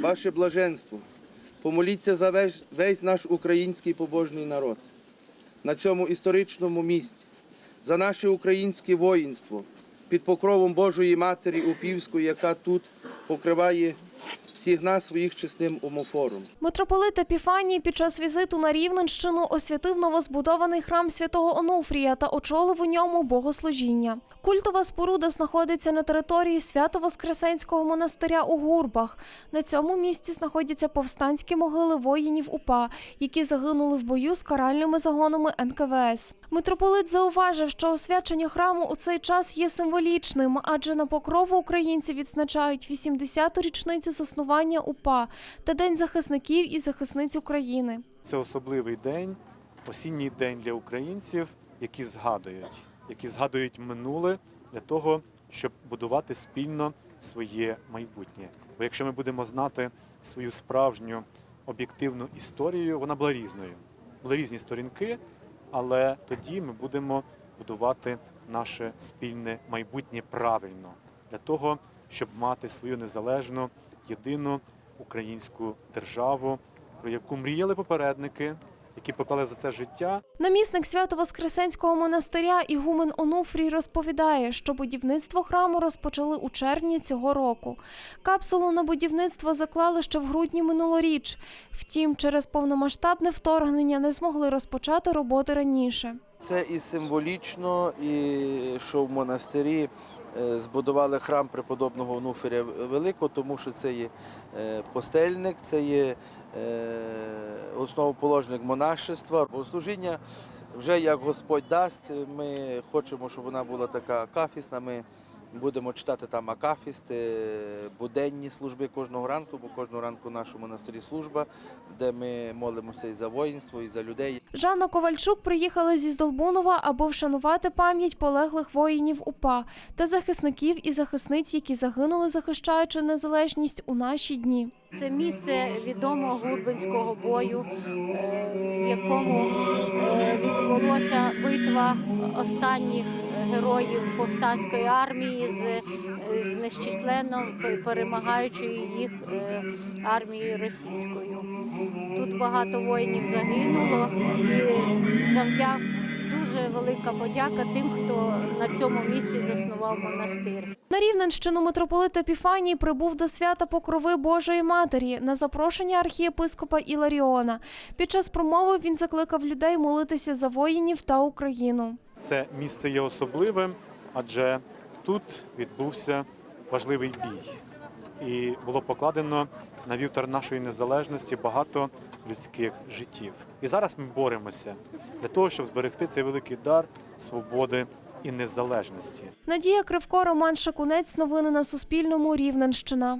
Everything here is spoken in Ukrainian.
Ваше блаженство, помоліться за весь, весь наш український побожний народ. На цьому історичному місці, за наше українське воїнство під покровом Божої Матері Упівської, яка тут покриває всіх нас своїх чесним умофором. Митрополит Епіфаній під час візиту на Рівненщину освятив новозбудований храм святого Онуфрія та очолив у ньому богослужіння. Культова споруда знаходиться на території Свято-Воскресенського монастиря у Гурбах. На цьому місці знаходяться повстанські могили воїнів УПА, які загинули в бою з каральними загонами НКВС. Митрополит зауважив, що освячення храму у цей час є символічним, адже на покрову українці відзначають 80-ту річницю заснування УПА та День захисників і захисниць України. Це особливий день, осінній день для українців, які згадують, які згадують минуле для того, щоб будувати спільно своє майбутнє. Бо якщо ми будемо знати свою справжню об'єктивну історію, вона була різною. Були різні сторінки, але тоді ми будемо будувати наше спільне майбутнє правильно для того, щоб мати свою незалежну, єдину українську державу, про яку мріяли попередники, які поклали за це життя. Намісник Свято-Воскресенського монастиря Ігумен Онуфрій розповідає, що будівництво храму розпочали у червні цього року. Капсулу на будівництво заклали ще в грудні минулоріч. Втім, через повномасштабне вторгнення не змогли розпочати роботи раніше. Це і символічно, і що в монастирі збудували храм преподобного Онуфрія Великого, тому що це є е, постельник, це є е, основоположник монашества. Богослужіння вже як Господь дасть, ми хочемо, щоб вона була така кафісна. Ми будемо читати там акафісти, буденні служби кожного ранку, бо кожного ранку в нашому монастирі служба, де ми молимося і за воїнство, і за людей. Жанна Ковальчук приїхала зі Здолбунова, аби вшанувати пам'ять полеглих воїнів УПА та захисників і захисниць, які загинули, захищаючи незалежність у наші дні. Це місце відомого гурбинського бою, е, в якому е, відбулося битва останніх героїв повстанської армії з, е, з нещисленно перемагаючої їх е, армії російською. Тут багато воїнів загинуло і завдяк дуже велика подяка тим, хто на цьому місці заснував монастир. На Рівненщину митрополит Епіфаній прибув до свята Покрови Божої Матері на запрошення архієпископа Іларіона. Під час промови він закликав людей молитися за воїнів та Україну. Це місце є особливим, адже тут відбувся важливий бій, і було покладено на вівтар нашої незалежності багато людських життів. І зараз ми боремося для того, щоб зберегти цей великий дар свободи і незалежності. Надія Кривко, Роман Шакунець. Новини на Суспільному. Рівненщина.